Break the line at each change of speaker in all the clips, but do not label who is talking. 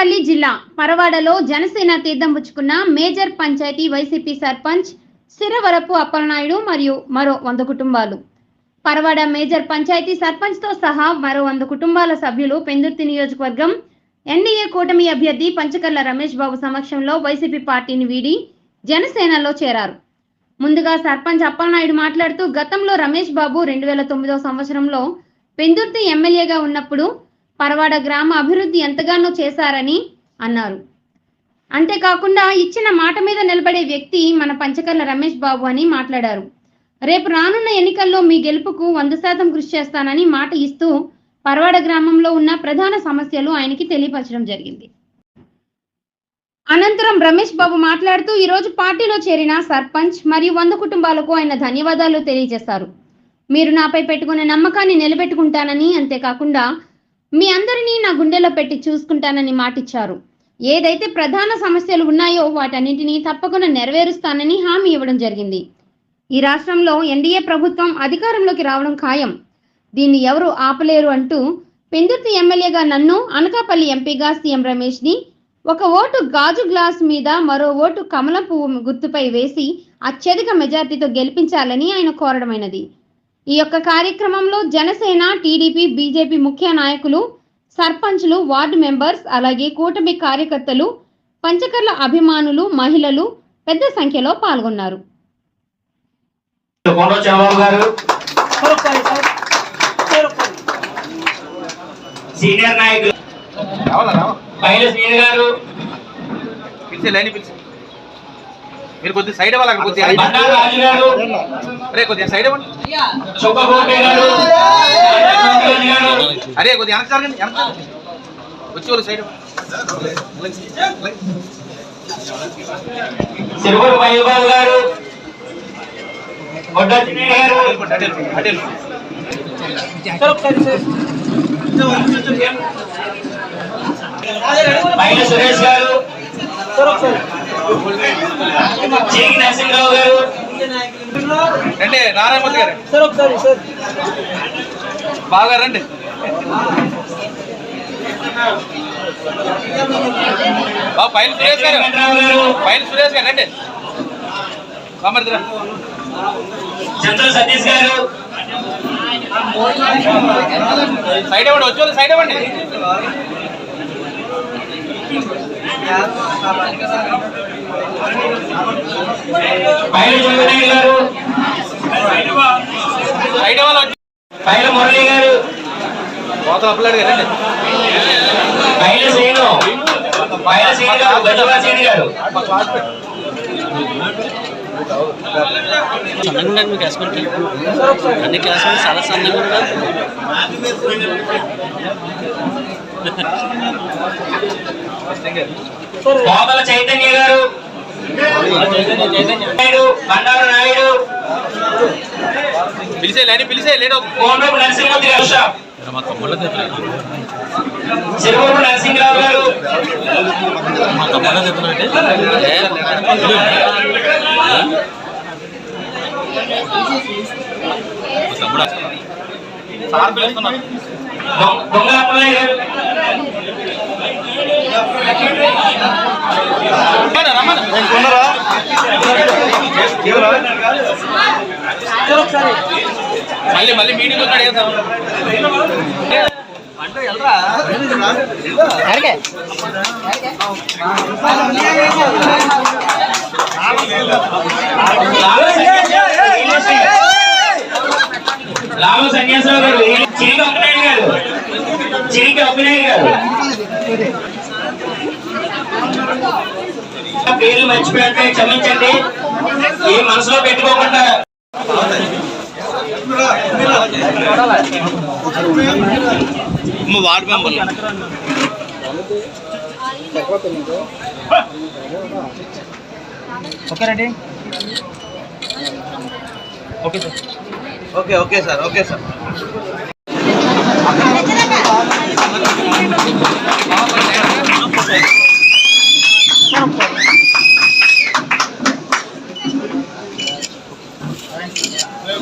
అనకాపల్లి జిల్లా పరవాడలో జనసేన తీర్థం పుచ్చుకున్న మేజర్ పంచాయతీ వైసీపీ సర్పంచ్ సిరవరపు అప్పలనాయుడు మరియు మరో వంద కుటుంబాలు. పరవాడ మేజర్ పంచాయతీ సర్పంచ్తో సహా మరో వంద కుటుంబాల సభ్యులు పెందుర్తి నియోజకవర్గం ఎన్డీఏ కూటమి అభ్యర్థి పంచకర్ల రమేష్ బాబు సమక్షంలో వైసీపీ పార్టీని వీడి జనసేనలో చేరారు. ముందుగా సర్పంచ్ అప్పలనాయుడు మాట్లాడుతూ గతంలో రమేష్ బాబు రెండు వేల తొమ్మిదో సంవత్సరంలో పెందుర్తి ఎమ్మెల్యేగా ఉన్నప్పుడు పరవాడ గ్రామ అభివృద్ధి ఎంతగానో చేశారని అన్నారు. అంతేకాకుండా ఇచ్చిన మాట మీద నిలబడే వ్యక్తి మన పంచకర్ల రమేష్ బాబు అని మాట్లాడారు. రేపు రానున్న ఎన్నికల్లో మీ గెలుపుకు వంద శాతం కృషి చేస్తానని మాట ఇస్తూ పరవాడ గ్రామంలో ఉన్న ప్రధాన సమస్యలు ఆయనకి తెలియపరచడం జరిగింది. అనంతరం రమేష్ బాబు మాట్లాడుతూ ఈరోజు పార్టీలో చేరిన సర్పంచ్ మరియు వంద కుటుంబాలకు ఆయన ధన్యవాదాలు తెలియజేశారు. మీరు నాపై పెట్టుకున్న నమ్మకాన్ని నిలబెట్టుకుంటానని అంతేకాకుండా మీ అందరినీ నా గుండెలో పెట్టి చూసుకుంటానని మాటిచ్చారు. ఏదైతే ప్రధాన సమస్యలు ఉన్నాయో వాటన్నింటినీ తప్పకుండా నెరవేరుస్తానని హామీ ఇవ్వడం జరిగింది. ఈ రాష్ట్రంలో ఎన్డీఏ ప్రభుత్వం అధికారంలోకి రావడం ఖాయం. దీన్ని ఎవరు ఆపలేరు అంటూ పెందుర్తి ఎమ్మెల్యేగా నన్ను అనకాపల్లి ఎంపీగా సీఎం రమేష్ని ఒక ఓటు గాజు గ్లాస్ మీద మరో ఓటు కమల పువ్వు గుర్తుపై వేసి అత్యధిక మెజార్టీతో గెలిపించాలని ఆయన కోరడమైనది. ఈ యొక్క కార్యక్రమంలో జనసేన టీడీపీ బీజేపీ ముఖ్య నాయకులు సర్పంచ్లు వార్డు మెంబర్స్ అలాగే కూటమి కార్యకర్తలు పంచకర్ల అభిమానులు మహిళలు పెద్ద సంఖ్యలో పాల్గొన్నారు.
సీనియర్ నాయకులు.
మీరు కొద్దిగా సైడ్ కొద్దిగా
గారు
అరే కొద్దిగా సైడ్
గారు.
అరే కొద్దిగా వెనక జరగండి వెనక. వచ్చి వాళ్ళు సైడ్
పైన సురేష్ గారు. చేగి నరసింహరావు గారు.
రండి నారాయణమూర్తి గారు. బాగా రండి. బాబు పైన సురేష్ గారు. పైన సురేష్ గారు రండి. బామర్దిరా
చంద్ర సతీష్ గారు.
సైడ్ ఇవ్వండి వచ్చి వాళ్ళు సైడ్ ఇవ్వండి.
పైన చంద్రనాయుడు గారు పైన మురళి గారు
కోత అప్పలాడు కదండి రండి
పైన శ్రీను పైన శ్రీను గారు గజవా శ్రీను గారు
సన్నంగా ఉండండి మీకు వేసుకుంటే అన్ని క్లాసులు చాలా సన్నంగా ఉన్నారు
కోమల చైతన్య గారు. నాయుడు బండారు నాయుడు.
పిలిచే లేని పిలిచే లేడు.
కోనరపు నరసింహమూర్తి గారు సిరువూరు నరసింహరావు గారు.
సార్ పిలుస్తున్నారు. మళ్ళీ మళ్ళీ మీటింగ్ ఉన్నాడు ఏం సార్
లావు సన్యాసరావు గారు చిరిగి అప్పనాయుడు గారు. చిరిగి అప్పనాయుడు గారు. పేర్లు మర్చిపోతే క్షమించండి. ఏ మనసులో పెట్టుకోకుండా.
Ward member okay ready? Okay sir. Okay okay sir okay sir.
Ward member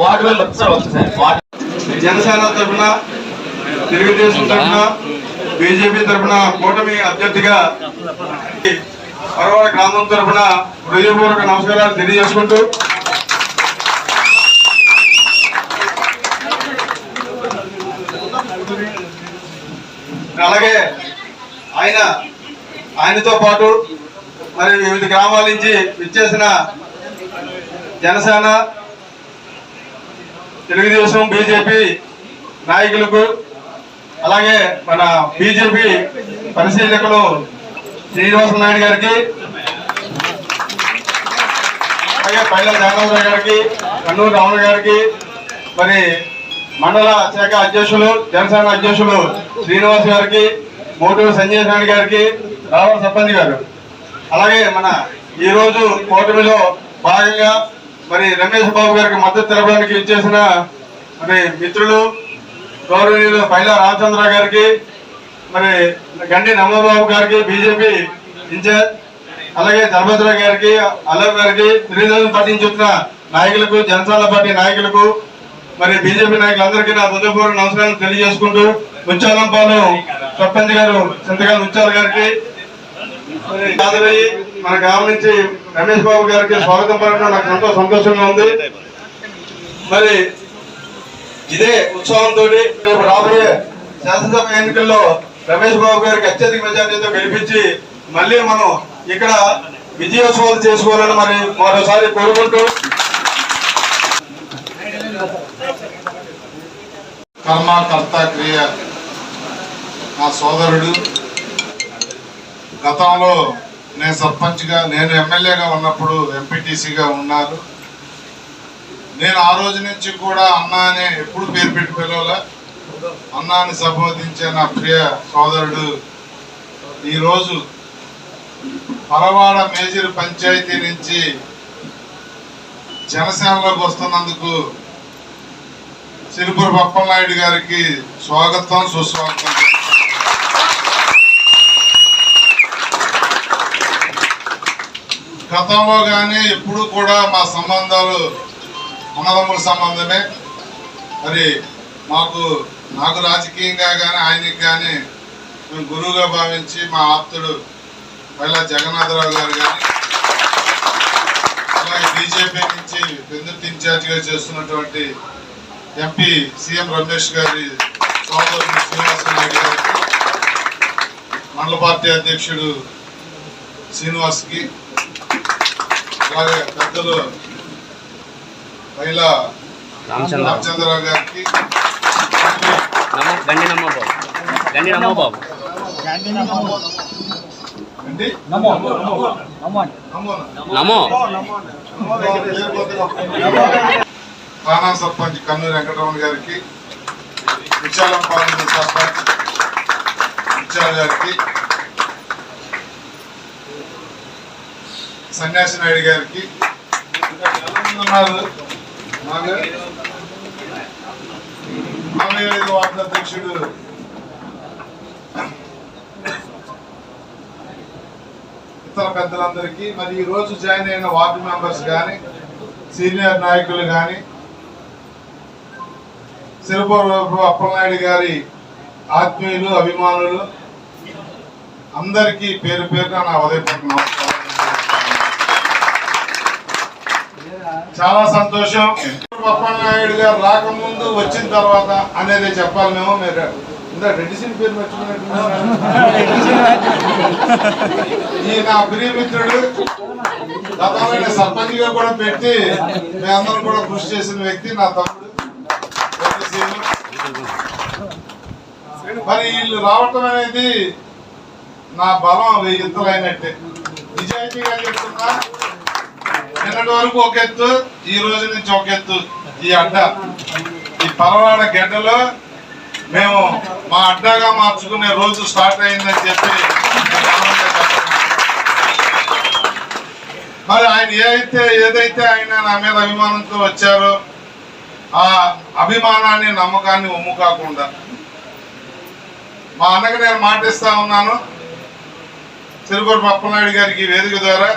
ward
Janasena తరఫున తెలుగుదేశం తరఫున బీజేపీ తరఫున కూటమి అభ్యర్థిగా పరవాడ గ్రామం తరఫున హృదయపూర్వక నమస్కారాలు తెలియజేసుకుంటూ అలాగే ఆయన ఆయనతో పాటు మరి వివిధ గ్రామాల నుంచి విచ్చేసిన జనసేన తెలుగుదేశం బీజేపీ నాయకులకు అలాగే మన బీజేపీ పరిశీలకులు శ్రీనివాస నాయుడు గారికి అలాగే పైల జగన్నాథరావు గారికి కన్నూరు రావణ గారికి మరి మండల శాఖ అధ్యక్షులు జనసేన అధ్యక్షులు శ్రీనివాస్ గారికి మోటూరు సంజయ్ నాయుడు గారికి రావణ సర్పంచ్ గారు. అలాగే మన ఈరోజు కూటమిలో భాగంగా మరి రమేష్ బాబు గారికి మద్దతు తెలపడానికి ఇచ్చేసిన మరి మిత్రులు గౌరవనీయులు పైలా రామచంద్ర గారికి మరి గండి నమ్మబాబు గారికి బీజేపీ ఇన్ఛార్జ్ అలాగే ధర్మేంద్ర గారికి అల్లవ్ గారికి తెలుగుదేశం పార్టీ నుంచి నాయకులకు జనసేన పార్టీ నాయకులకు మరి బీజేపీ నాయకులందరికీ నా హృదయపూర్వక నమస్కారం తెలియజేసుకుంటూ ముచ్చాలంపాలు సర్పంచ్ గారు చింతకాల ముచ్చాల గారికి మరి మన గ్రామం నుంచి రమేష్ బాబు గారికి స్వాగతం పలకడం నాకు ఎంతో సంతోషంగా ఉంది. మరి ఇదే ఉత్సవంతో రాబోయే శాసనసభ ఎన్నికల్లో రమేష్ బాబు గారికి అత్యధిక మెజార్టీతో గెలిపించి మళ్ళీ మనం ఇక్కడ విజయోత్సవాలు చేసుకోవాలని మరి మరోసారి కోరుకుంటూ
కర్మ కర్త క్రియ. నా సోదరుడు గతంలో నేను సర్పంచ్గా నేను ఎమ్మెల్యేగా ఉన్నప్పుడు ఎంపీటీసీగా ఉన్నారు. నేను ఆ రోజు నుంచి కూడా అన్నా అనే ఎప్పుడు పేరు పెట్టి పిలవలే. అన్నాని సంబోధించే నా ప్రియ సోదరుడు ఈరోజు పరవాడ మేజర్ పంచాయతీ నుంచి జనసేనలోకి వస్తున్నందుకు సిరిపుర పప్పలనాయుడు గారికి స్వాగతం సుస్వాగతం. గతంలో కానీ ఎప్పుడు కూడా మా సంబంధాలు అన్నదమ్ముల సంబంధమే. మరి మాకు నాకు రాజకీయంగా కానీ ఆయనకి కానీ మేము గురువుగా భావించి మా ఆప్తుడు పైలా జగన్నాథరావు గారు కానీ అలాగే బీజేపీ నుంచి పెందుర్తి ఇన్ఛార్జిగా చేస్తున్నటువంటి ఎంపీ సీఎం రమేష్ గారి సోదరుడు శ్రీనివాసరెడ్డి గారికి మండల పార్టీ అధ్యక్షుడు శ్రీనివాస్కి అలాగే పెద్దలు పైలా
రామచంద్ర
రామచంద్రరావు గారికి
గండి గండి నమో
నమో తానా సర్పంచ్ కన్నూరు వెంకటరమణ గారికి విశాలంపాలెం సర్పంచ్ విశాల్ గారికి సన్యాసి నాయుడు గారికి. నలభై ఐదు అధ్యక్షుడు. ఇతర పెద్దలందరికీ మరి ఈ రోజు జాయిన్ అయిన వార్డు మెంబర్స్ కానీ సీనియర్ నాయకులు కానీ సిరపూర్వపు అప్పలనాయుడు గారి ఆత్మీయులు అభిమానులు అందరికీ పేరు పేరున నా ఉదయపూర్వక నమస్కారం. చాలా సంతోషం. అప్పలనాయుడు గారు రాకముందు వచ్చిన తర్వాత అనేది చెప్పాలి మేము. మీరు ఇందా రెడ్డి సింగ్ పేరు మర్చిపోయినట్టు ఈ నా ప్రియమిత్రుడు గతమైన సర్పంచ్గా కూడా పెట్టి మేమందరం కూడా కృషి చేసిన వ్యక్తి నా తమ్ముడు. మరి వీళ్ళు రావటం అనేది నా బలం వెయ్యిత్తలైనట్టే నిజాయితీగా చెప్తున్నా. నిన్నటి వరకు ఒక ఎత్తు ఈ రోజు నుంచి ఒక ఎత్తు. ఈ అడ్డ. ఈ పరవాడ గడ్డలో మేము మా అడ్డాగా మార్చుకునే రోజు స్టార్ట్ అయిందని చెప్పి మరి ఆయన ఏదైతే ఏదైతే ఆయన నా మీద అభిమానంతో వచ్చారో ఆ అభిమానాన్ని నమ్మకాన్ని ఒమ్ము కాకుండా. మా అన్నకి నేను మాటిస్తా ఉన్నాను. తిరుపతి పప్పనాయుడు గారికి ఈ వేదిక ద్వారా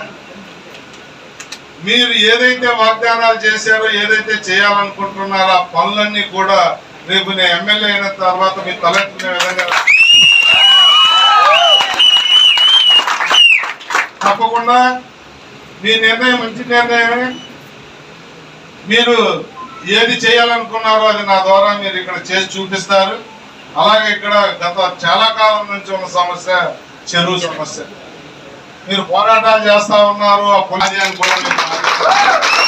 మీరు ఏదైతే వాగ్దానాలు చేశారో ఏదైతే చేయాలనుకుంటున్నారో ఆ పనులన్నీ కూడా రేపు నేను ఎమ్మెల్యే అయిన తర్వాత మీరు తలెత్తుకునే విధంగా తప్పకుండా మీ నిర్ణయం మంచి నిర్ణయమే. మీరు ఏది చేయాలనుకున్నారో అది నా ద్వారా మీరు ఇక్కడ చేసి చూపిస్తారు. అలాగే ఇక్కడ గత చాలా కాలం నుంచి ఉన్న సమస్య చెరువు సమస్య. మీరు పోరాటాలు చేస్తా ఉన్నారు ఆ పునాదియాన్ని కూడా కార్మిక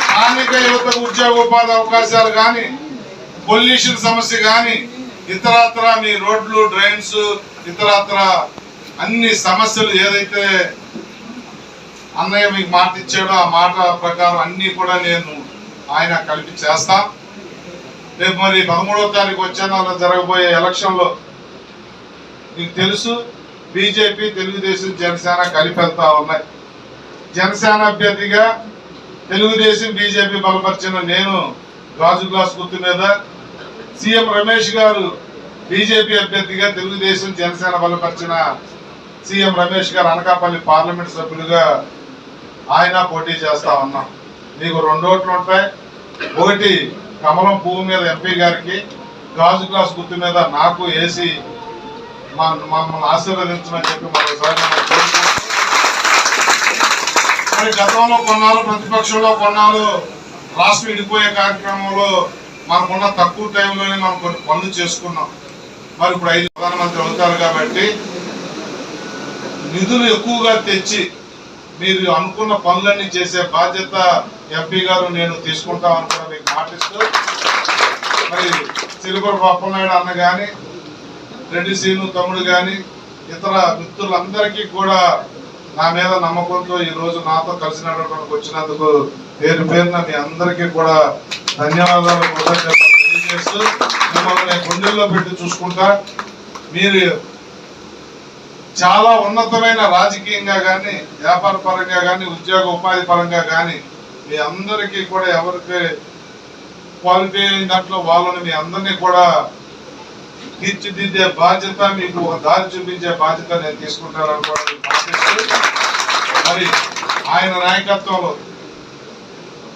స్థానిక యువతకు ఉద్యోగ ఉపాధి అవకాశాలు కానీ పొల్యూషన్ సమస్య కానీ ఇతరత్ర మీ రోడ్లు డ్రైన్స్ ఇతరత్ర అన్ని సమస్యలు ఏదైతే అన్నయ్య మీకు మాట ఇచ్చాడో ఆ మాట ప్రకారం అన్ని కూడా నేను ఆయన కలిపి చేస్తా. రేపు మరి పదమూడవ తారీఖు వచ్చే నెల జరగబోయే ఎలక్షన్లో మీకు తెలుసు బీజేపీ తెలుగుదేశం జనసేన కలిపి వెళ్తా ఉన్నాయి. జనసేన అభ్యర్థిగా తెలుగుదేశం బీజేపీ బలపరిచిన నేను గాజు గ్లాస్ గుర్తు మీద సీఎం రమేష్ గారు బీజేపీ అభ్యర్థిగా తెలుగుదేశం జనసేన బలపరిచిన సీఎం రమేష్ గారు అనకాపల్లి పార్లమెంట్ సభ్యులుగా ఆయన పోటీ చేస్తా ఉన్నాం. మీకు రెండు ఓట్లు ఉంటాయి. ఒకటి కమలం పువ్వు మీద ఎంపీ గారికి గాజు గ్లాస్ గుర్తు మీద నాకు వేసి మమ్మల్ని ఆశీర్వదించమని చెప్పి మరొకసారి మరి గతంలో కొన్నాళ్ళు ప్రతిపక్షంలో కొన్నాళ్ళు రాష్ట్రం విడిపోయే కార్యక్రమంలో మనకున్న తక్కువ టైంలోనే మనం కొన్ని పనులు చేసుకున్నాం. మరి ఇప్పుడు ఐదు ప్రధానమంత్రి అవుతారు కాబట్టి నిధులు ఎక్కువగా తెచ్చి మీరు అనుకున్న పనులన్నీ చేసే బాధ్యత ఎంపీ గారు నేను తీసుకుంటామని కూడా మీకు మాటిస్తూ మరి చిలుకూరు పప్పనాయుడు అన్న కానీ రెడ్డి సీను తమ్ముడు కానీ ఇతర మిత్రులందరికీ కూడా నా మీద నమ్మకంతో ఈ రోజు నాతో కలిసి నడవడానికి వచ్చినందుకు పేరు పేరున మీ అందరికీ కూడా ధన్యవాదాలు కృతజ్ఞతలు తెలియజేస్తూ మిమ్మల్ని గుండెల్లో పెట్టి చూసుకుంటా. మీరు చాలా ఉన్నతమైన రాజకీయంగా కానీ వ్యాపార పరంగా కానీ ఉద్యోగ ఉపాధి పరంగా కానీ మీ అందరికీ కూడా ఎవరికి క్వాలిఫై అయిన దాంట్లో వాళ్ళని మీ అందరినీ కూడా తీర్చిదిద్దే బాధ్యత మీకు ఒక దారి చూపించే బాధ్యత నేను తీసుకుంటానని మరి ఆయన నాయకత్వంలో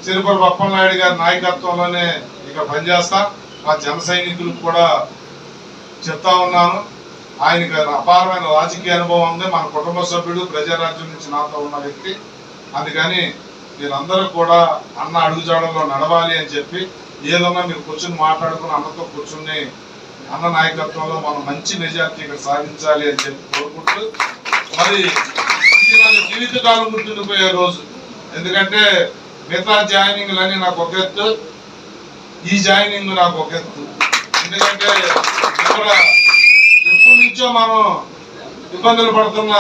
తిరుపతి బప్పలనాయుడు గారి నాయకత్వంలోనే ఇక్కడ పనిచేస్తా. మా జన సైనికులకు కూడా చెప్తా ఉన్నాను. ఆయనకి అపారమైన రాజకీయ అనుభవం ఉంది. మన కుటుంబ సభ్యుడు ప్రజారాజ్యం నుంచి నాతో ఉన్న వ్యక్తి. అందుకని మీరందరూ కూడా అన్న అడుగుజాడల్లో నడవాలి అని చెప్పి ఏదన్నా మీరు కూర్చుని మాట్లాడుకుని అన్నతో కూర్చుని అన్న నాయకత్వంలో మనం మంచి మెజార్టీ ఇక్కడ సాధించాలి అని చెప్పి కోరుకుంటూ మరి ఇది నాకు జీవితకాలం గుర్తుండిపోయే రోజు. ఎందుకంటే మిగతా జాయినింగ్లన్నీ నాకు ఒక ఎత్తు ఈ జాయినింగ్ నాకు ఒక ఎత్తు. ఎందుకంటే ఇక్కడ ఎప్పటి నుంచో మనం ఇబ్బందులు పడుతున్న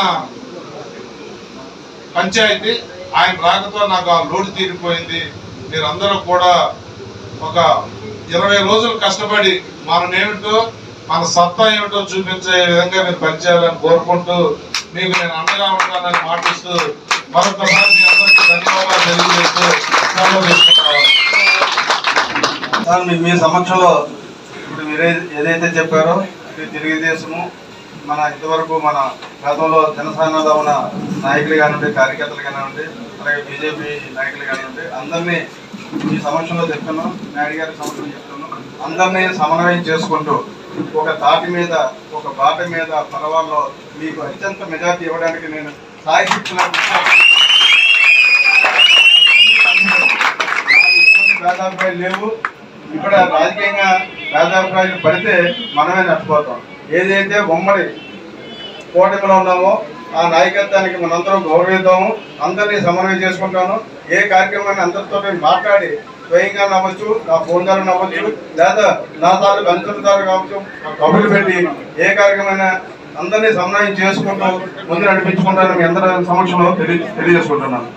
పంచాయతీ ఆయన రాకతో నాకు ఆ లోటు తీరిపోయింది. మీరందరూ కూడా ఒక ఇరవై రోజులు కష్టపడి మనం ఏమిటో మన సత్తా ఏమిటో చూపించే విధంగా మీరు పనిచేయాలని కోరుకుంటూ మీకు నేను అండగా ఉంటానని మాటిస్తూ మరొకసారి మీ అందరికీ ధన్యవాదాలు తెలియజేస్తూ సెలవు తీసుకుంటున్నాను.
సార్ మీ మీ సమక్షంలో ఇప్పుడు మీరు ఏదైతే చెప్పారో ఇది తెలుగుదేశము మన ఇంతవరకు మన గతంలో జనసేనలో ఉన్న నాయకులు కానివ్వండి కార్యకర్తలు కానివ్వండి అలాగే బీజేపీ నాయకులు కానివ్వండి అందరినీ ఈ సమక్షంలో చెప్తున్నాం నాయుడు గారి సమక్షంలో చెప్తున్నాం అందరినీ సమన్వయం చేసుకుంటూ ఒక తాటి మీద ఒక బాట మీద పర్వాల్లో మీకు అత్యంత మెజార్టీ ఇవ్వడానికి నేను సాయశక్తులను భేదాభిప్రాయాలు లేవు. ఇక్కడ రాజకీయంగా భేదాభిప్రాయాలు పడితే మనమే నష్టపోతాం. ఏదైతే ఉమ్మడి కూటమిలో ఉన్నామో ఆ నాయకత్వానికి మనందరం గౌరవిద్దాము. అందరినీ సమన్వయం చేసుకుంటాను. ఏ కార్యక్రమాన్ని అందరితో మాట్లాడి స్వయంగా నవ్వచ్చు నా ఫోన్ ద్వారా నవ్వచ్చు లేదా నా తాలూకు అంతర్ ద్వారా కావచ్చు కబుర్లు పెట్టి ఏ కార్యక్రమైనా అందరినీ సమన్వయం చేసుకుంటూ ముందు నడిపించుకుంటాను మీ అందరి సమక్షంలో తెలియ తెలియజేసుకుంటున్నాను.